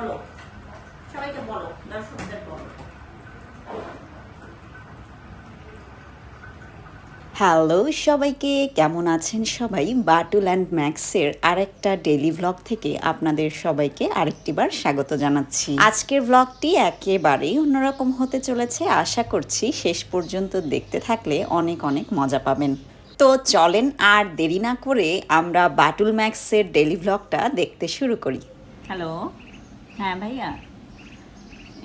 বলো। সবাইকে বলো দর্শকদের বলো। হ্যালো সবাইকে কেমন আছেন সবাই? বাটুল অ্যান্ড ম্যাক্সের আরেকটা ডেলি ভ্লগ থেকে আপনাদের সবাইকে আরেকটিবার স্বাগত জানাচ্ছি। আজকের ভ্লগটি একেবারেই অন্যরকম হতে চলেছে। আশা করছি শেষ পর্যন্ত দেখতে থাকলে অনেক অনেক মজা পাবেন। তো চলেন আর দেরি না করে আমরা বাটুল ম্যাক্সের ডেলি ভ্লগটা দেখতে শুরু করি। হ্যালো। হ্যাঁ ভাইয়া।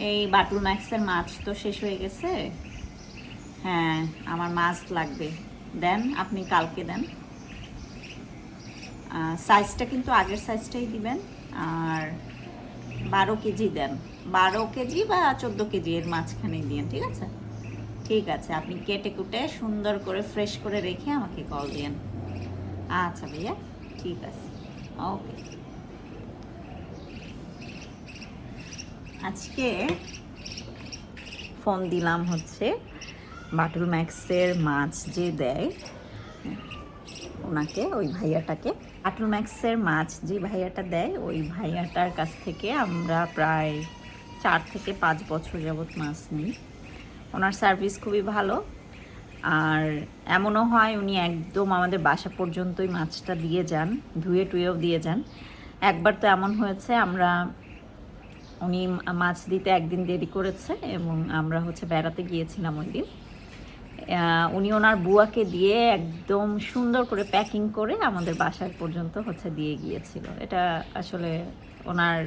এই বাটুল ম্যাক্সের মাছ তো শেষ হয়ে গেছে। হ্যাঁ আমার মাছ লাগবে। দেন, আপনি কালকে দেন। সাইজটা কিন্তু আগের সাইজটাই দিবেন। আর বারো কেজি দেন। বারো কেজি বা চোদ্দ কেজি এর মাঝখানেই দিন ঠিক আছে? ঠিক আছে, আপনি কেটে কুটে সুন্দর করে ফ্রেশ করে রেখে আমাকে কল দিন আচ্ছা ভাইয়া, ঠিক আছে। ওকে আজকে ফোন দিলাম হচ্ছে বাটুল ম্যাক্সের মাছ যে দেয়, ওনাকে, ওই ভাইয়াটাকে। বাটুল ম্যাক্সের মাছ যে ভাইয়াটা দেয়, ওই ভাইয়াটার কাছ থেকে আমরা প্রায় চার থেকে পাঁচ বছর যাবৎ মাছ নিই। ওনার সার্ভিস খুবই ভালো। আর এমনও হয় উনি একদম আমাদের বাসা পর্যন্তই মাছটা দিয়ে যান, ধুয়ে টুয়েও দিয়ে যান। একবার তো এমন হয়েছে, আমরা উনি মাছ দিতে একদিন দেরি করেছে এবং আমরা হচ্ছে বেড়াতে গিয়েছিলাম ওই দিন। উনি ওনার বুয়াকে দিয়ে একদম সুন্দর করে প্যাকিং করে আমাদের বাসার পর্যন্ত হচ্ছে দিয়ে গিয়েছিল। এটা আসলে ওনার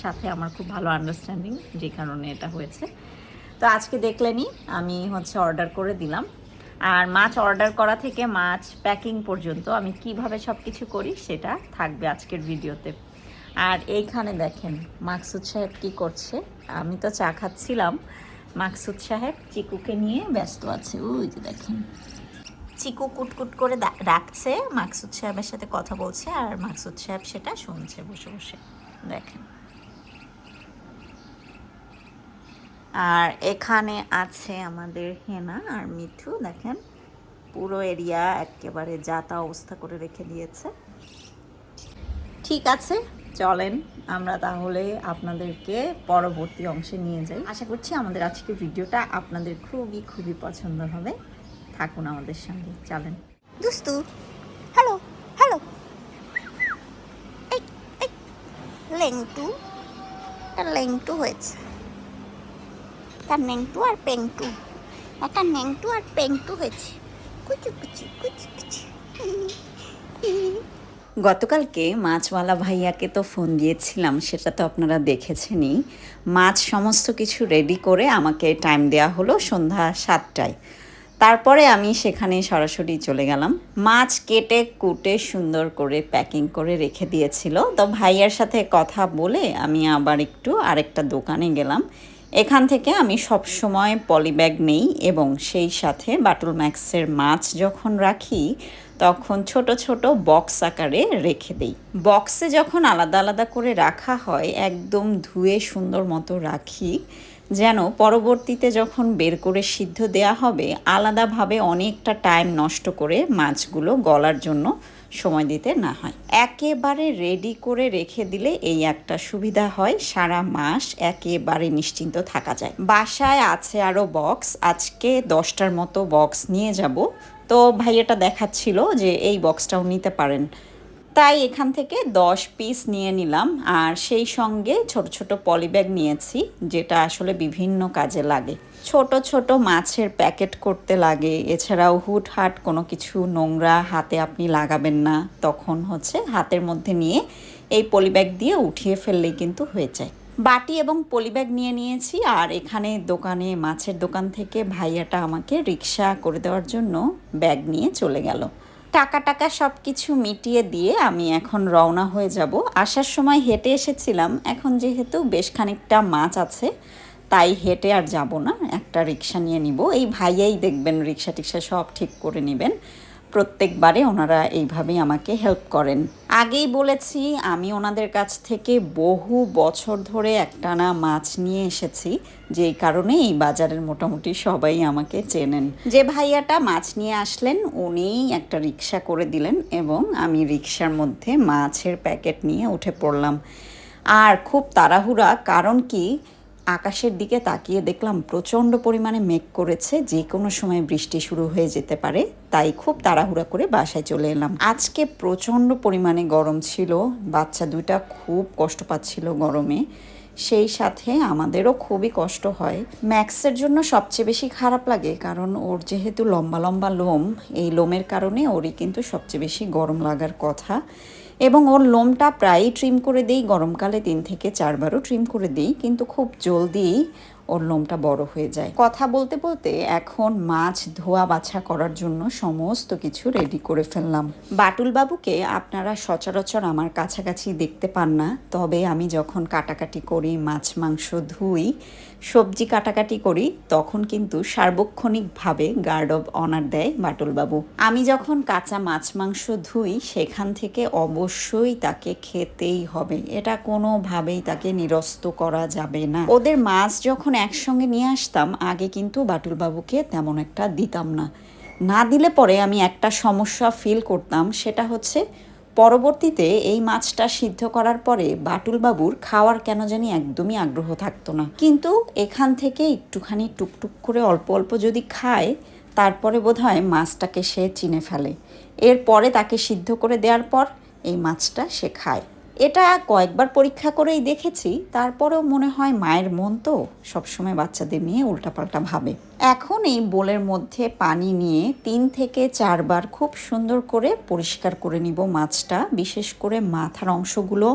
সাথে আমার খুব ভালো আন্ডারস্ট্যান্ডিং যে কারণে এটা হয়েছে। তো আজকে দেখলেনি আমি হচ্ছে অর্ডার করে দিলাম। আর মাছ অর্ডার করা থেকে মাছ প্যাকিং পর্যন্ত আমি কীভাবে সব কিছু করি সেটা থাকবে আজকের ভিডিওতে আর এইখানে দেখেন, মাকসুদ সাহেব কি করছে? আমি তো চা খাচ্ছিলাম। মাকসুদ সাহেব চিকুকে নিয়ে ব্যস্ত আছে। ওই যে দেখেন। চিকু কুটকুট করে রাখছে মাকসুদ সাহেবের সাথে কথা বলছে আর মাকসুদ সাহেব সেটা শুনছে বসে বসে। দেখেন। আর এখানে আছে আমাদের হেনা আর মিঠু। দেখেন, পুরো এরিয়া একেবারে যাতা অবস্থা করে রেখে দিয়েছে। ঠিক আছে চলেন, আমরা তাহলে আপনাদেরকে পরবর্তী অংশে নিয়ে যাই। আশা করছি আমাদের আজকের ভিডিওটা আপনাদের খুবই খুবই পছন্দ হবে। থাকুন আমাদের সঙ্গে, চলেন। দুস্তু, হ্যালো হ্যালো। লেংটু, একটা লেংটু হয়েছে। একটা নেংটু আর পেংটু। একটা নেংটু আর পেংটু হয়েছে। কুচু কুচু কুচু কুচু। গতকালকে মাছওয়ালা ভাইয়াকে তো ফোন দিয়েছিলাম, সেটা তো আপনারা দেখেছেনই। মাছ সমস্ত কিছু রেডি করে আমাকে টাইম দেওয়া হলো সন্ধ্যা সাতটায়। তারপরে আমি সেখানে সরাসরি চলে গেলাম। মাছ কেটে কুটে সুন্দর করে প্যাকিং করে রেখে দিয়েছিল। তো ভাইয়ার সাথে কথা বলে আমি আবার একটু আরেকটা দোকানে গেলাম। এখান থেকে আমি সব সময় পলিব্যাগ নেই এবং সেই সাথে বাটুল ম্যাক্সের মাছ যখন রাখি তখন ছোট ছোট বক্স আকারে রেখে দেই। বক্সে যখন আলাদা আলাদা করে রাখা হয়, একদম ধুয়ে সুন্দর মতো রাখি, যেন পরবর্তীতে যখন বের করে সিদ্ধ দেয়া হবে, আলাদাভাবে অনেকটা টাইম নষ্ট করে মাছগুলো গলার জন্য সময় দিতে না হয়। একেবারে রেডি করে রেখে দিলে এই একটা সুবিধা হয়, সারা মাস একেবারে নিশ্চিন্ত থাকা যায়। বাসায় আছে আরও বক্স, আজকে দশটার মতো বক্স নিয়ে যাব। তো ভাইয়াটা দেখাচ্ছিল যে এই বক্সটাও নিতে পারেন। তাই এখান থেকে দশ পিস নিয়ে নিলাম, আর সেই সঙ্গে ছোট ছোট পলিব্যাগ নিয়েছি, যেটা আসলে বিভিন্ন কাজে লাগে। ছোট ছোট মাছের প্যাকেট করতে লাগে, এছাড়াও হুটহাট কোনো কিছু নোংরা হাতে আপনি লাগাবেন না, তখন হচ্ছে হাতের মধ্যে নিয়ে এই পলিব্যাগ দিয়ে উঠিয়ে ফেললেই কিন্তু হয়ে যায়। বাটি এবং পলিব্যাগ নিয়ে নিয়েছি আর এখানে দোকানে মাছের দোকান থেকে ভাইয়াটা আমাকে রিক্সা করে দেওয়ার জন্য ব্যাগ নিয়ে চলে গেল। টাকা টাকা সব কিছু মিটিয়ে দিয়ে আমি এখন রওনা হয়ে যাব। আসার সময় হেঁটে এসেছিলাম, এখন যেহেতু বেশ খানিকটা মাছ আছে, তাই হেঁটে আর যাব না, একটা রিক্সা নিয়ে নিব। এই ভাইয়াই দেখবেন রিক্সা টিক্সা সব ঠিক করে নেবেন। প্রত্যেকবারে ওনারা এইভাবেই আমাকে হেল্প করেন। আগেই বলেছি, আমি ওনাদের কাছ থেকে বহু বছর ধরে একটানা মাছ নিয়ে এসেছি, যেই কারণে এই বাজারের মোটামুটি সবাই আমাকে চেনেন। যে ভাইয়াটা মাছ নিয়ে আসলেন, উনিই একটা রিক্সা করে দিলেন এবং আমি রিক্সার মধ্যে মাছের প্যাকেট নিয়ে উঠে পড়লাম। আর খুব তাড়াহুড়া, কারণ কি আকাশের দিকে তাকিয়ে দেখলাম প্রচণ্ড পরিমাণে মেঘ করেছে, যে কোনো সময় বৃষ্টি শুরু হয়ে যেতে পারে, তাই খুব তাড়াহুড়া করে বাসায় চলে এলাম। আজকে প্রচণ্ড পরিমাণে গরম ছিল, বাচ্চা দুইটা খুব কষ্ট পাচ্ছিল গরমে, সেই সাথে আমাদেরও খুবই কষ্ট হয়। ম্যাক্সের জন্য সবচেয়ে বেশি খারাপ লাগে, কারণ ওর যেহেতু লম্বা লম্বা লোম, এই লোমের কারণে ওরই কিন্তু সবচেয়ে বেশি গরম লাগার কথা। এবং ওর লোমটা প্রায়ই ট্রিম করে দিই, গরমকালে তিন থেকে চারবারও ট্রিম করে দিই, কিন্তু খুব জলদি ওর লোমটা বড় হয়ে যায়। কথা বলতে বলতে এখন মাছ ধোয়া বাছা করার জন্য সমস্ত কিছু রেডি করে ফেললাম। বাটুল বাবুকে আপনারা সচরাচর আমার কাছাকাছি দেখতে পান না, তবে আমি যখন কাটাকাটি করি, মাছ, মাংস ধুই, সবজি কাটাকাটি করি, তখন কিন্তু সার্বক্ষণিকভাবে গার্ড অব অনার দেয় বাটুল বাবু আমি যখন কাঁচা মাছ, মাংস ধুই, সেখান থেকে অবশ্যই তাকে খেতেই হবে। এটা কোনোভাবেই তাকে নিরস্ত করা যাবে না। ওদের মাছ যখন একসঙ্গে নিয়ে আসতাম, আগে কিন্তু বাটুল বাবুকে তেমন একটা দিতাম না। না দিলে পরে আমি একটা সমস্যা ফিল করতাম, সেটা হচ্ছে পরবর্তীতে এই মাছটা সিদ্ধ করার পরে বাটুল বাবুর খাওয়ার কেন জানি একদমই আগ্রহ থাকতো না। কিন্তু এখান থেকে একটুখানি টুকটুক করে অল্প অল্প যদি খায়, তারপরে বোধহয় মাছটাকে সে চিনে ফেলে। এরপরে তাকে সিদ্ধ করে দেওয়ার পর এই মাছটা সে খায়। এটা কয়েকবার পরীক্ষা করেই দেখেছি, তারপরেও মনে হয় মায়ের মন তো সবসময় বাচ্চাদের নিয়ে উল্টাপাল্টা ভাবে। এখন এই বোলের মধ্যে পানি নিয়ে তিন থেকে চারবার খুব সুন্দর করে পরিষ্কার করে নিব মাছটা, বিশেষ করে মাথার অংশগুলো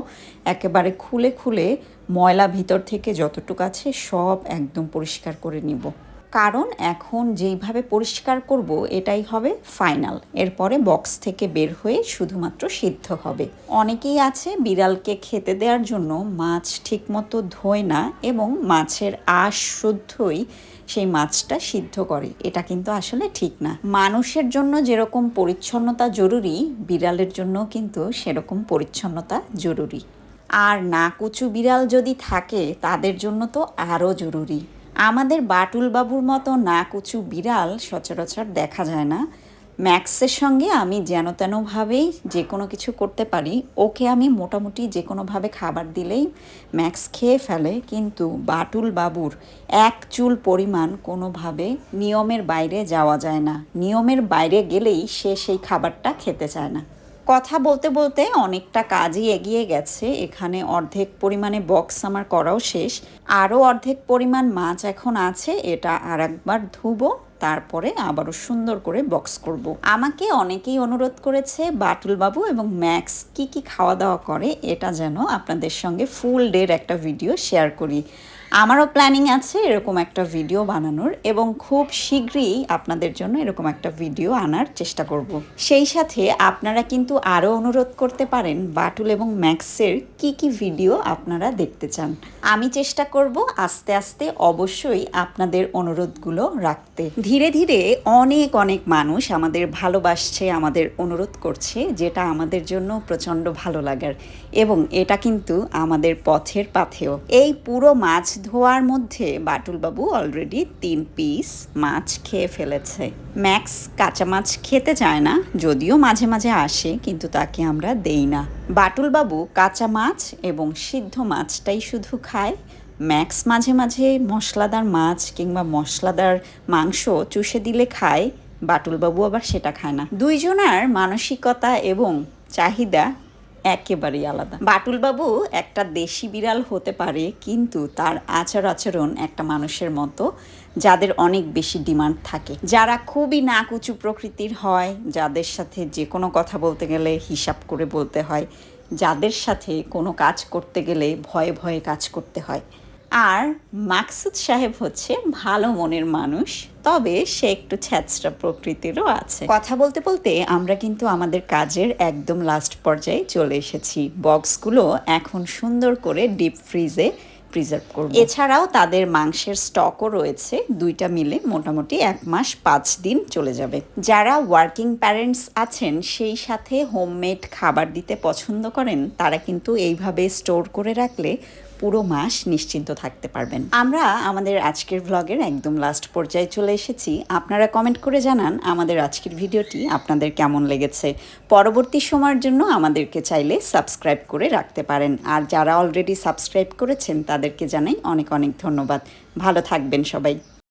একেবারে খুলে খুলে ময়লা ভিতর থেকে যতটুকু আছে সব একদম পরিষ্কার করে নিব। কারণ এখন যেইভাবে পরিষ্কার করব, এটাই হবে ফাইনাল। এরপরে বক্স থেকে বের হয়ে শুধুমাত্র সিদ্ধ হবে। অনেকেই আছে বিড়ালকে খেতে দেওয়ার জন্য মাছ ঠিকমতো ধোয় না এবং মাছের আঁশ শুদ্ধই সেই মাছটা সিদ্ধ করে। এটা কিন্তু আসলে ঠিক না। মানুষের জন্য যেরকম পরিচ্ছন্নতা জরুরি, বিড়ালের জন্য কিন্তু সেরকম পরিচ্ছন্নতা জরুরি। আর না কুচু বিড়াল যদি থাকে, তাদের জন্য তো আরও জরুরি। আমাদের বাটুল বাবুর মতো না কুচু বিড়াল সচরাচর দেখা যায় না। ম্যাক্সের সঙ্গে আমি যেন তেনভাবেই যে কোনো কিছু করতে পারি। ওকে আমি মোটামুটি যে কোনোভাবে খাবার দিলেই ম্যাক্স খেয়ে ফেলে। কিন্তু বাটুল বাবুর এক চুল পরিমাণ কোনোভাবে নিয়মের বাইরে যাওয়া যায় না। নিয়মের বাইরে গেলেই সে সেই খাবারটা খেতে চায় না। কথা বলতে বলতে অনেকটা কাজই এগিয়ে গেছে। এখানে অর্ধেক পরিমাণে বক্স আমার করাও শেষ। আরও অর্ধেক পরিমাণ মাছ এখন আছে, এটা আর একবার ধুবো, তারপরে আবারও সুন্দর করে বক্স করব। আমাকে অনেকেই অনুরোধ করেছে বাটুল বাবু এবং ম্যাক্স কি কি খাওয়া দাওয়া করে, এটা যেন আপনাদের সঙ্গে ফুল ডের একটা ভিডিও শেয়ার করি। আমারও প্ল্যানিং আছে এরকম একটা ভিডিও বানানোর এবং খুব শীঘ্রই আপনাদের জন্য এরকম একটা ভিডিও আনার চেষ্টা করব। সেই সাথে আপনারা কিন্তু আরও অনুরোধ করতে পারেন বাটুল এবং ম্যাক্সের কি কি ভিডিও আপনারা দেখতে চান। আমি চেষ্টা করব আস্তে আস্তে অবশ্যই আপনাদের অনুরোধগুলো রাখতে। ধীরে ধীরে অনেক অনেক মানুষ আমাদের ভালোবাসছে, আমাদের অনুরোধ করছে যেটা আমাদের জন্য প্রচণ্ড ভালো লাগার এবং এটা কিন্তু আমাদের পথের পাথেও। এই পুরো মাছ ধোয়ার মধ্যে বাটুলবাবু অলরেডি তিন পিস মাছ খেয়ে ফেলেছে। ম্যাক্স কাঁচা মাছ খেতে চায় না, যদিও মাঝে মাঝে আসে, কিন্তু তাকে আমরা দেই না। বাটুলবাবু কাঁচা মাছ এবং সিদ্ধ মাছটাই শুধু খায়। ম্যাক্স মাঝে মাঝে মশলাদার মাছ কিংবা মশলাদার মাংস চুষে দিলে খায়, বাটুলবাবু আবার সেটা খায় না। দুইজনার মানসিকতা এবং চাহিদা একেবারেই আলাদা। বাটুলবাবু একটা দেশি বিড়াল হতে পারে, কিন্তু তার আচার আচরণ একটা মানুষের মতো, যাদের অনেক বেশি ডিমান্ড থাকে। যারা খুবই নাকুচু প্রকৃতির হয়, যাদের সাথে যে কোনো কথা বলতে গেলে হিসাব করে বলতে হয়, যাদের সাথে কোনো কাজ করতে গেলে ভয়ে ভয়ে কাজ করতে হয়। আর মাকসুদ সাহেব হচ্ছে ভালো মনের মানুষ। তবে সে একটু ছ্যাচরা প্রকৃতিরও আছে। কথা বলতে বলতে আমরা কিন্তু আমাদের কাজের একদম লাস্ট পর্যায়ে চলে এসেছি। বক্সগুলো এখন সুন্দর করে ডিপ ফ্রিজে প্রিজার্ভ করব। এছাড়াও তাদের মাংসের স্টকও রয়েছে। দুইটা মিলে মোটামুটি এক মাস পাঁচ দিন চলে যাবে। যারা ওয়ার্কিং প্যারেন্টস আছেন, সেই সাথে হোমমেড খাবার দিতে পছন্দ করেন, তারা কিন্তু এইভাবে স্টোর করে রাখলে পুরো মাস নিশ্চিন্ত থাকতে পারবেন। আমরা আমাদের আজকের ভ্লগের একদম লাস্ট পর্যায়ে চলে এসেছি। আপনারা কমেন্ট করে জানান আমাদের আজকের ভিডিওটি আপনাদের কেমন লেগেছে। পরবর্তী সময়ের জন্য আমাদেরকে চাইলে সাবস্ক্রাইব করে রাখতে পারেন। আর যারা অলরেডি সাবস্ক্রাইব করেছেন, তাদেরকে জানাই অনেক অনেক ধন্যবাদ। ভালো থাকবেন সবাই।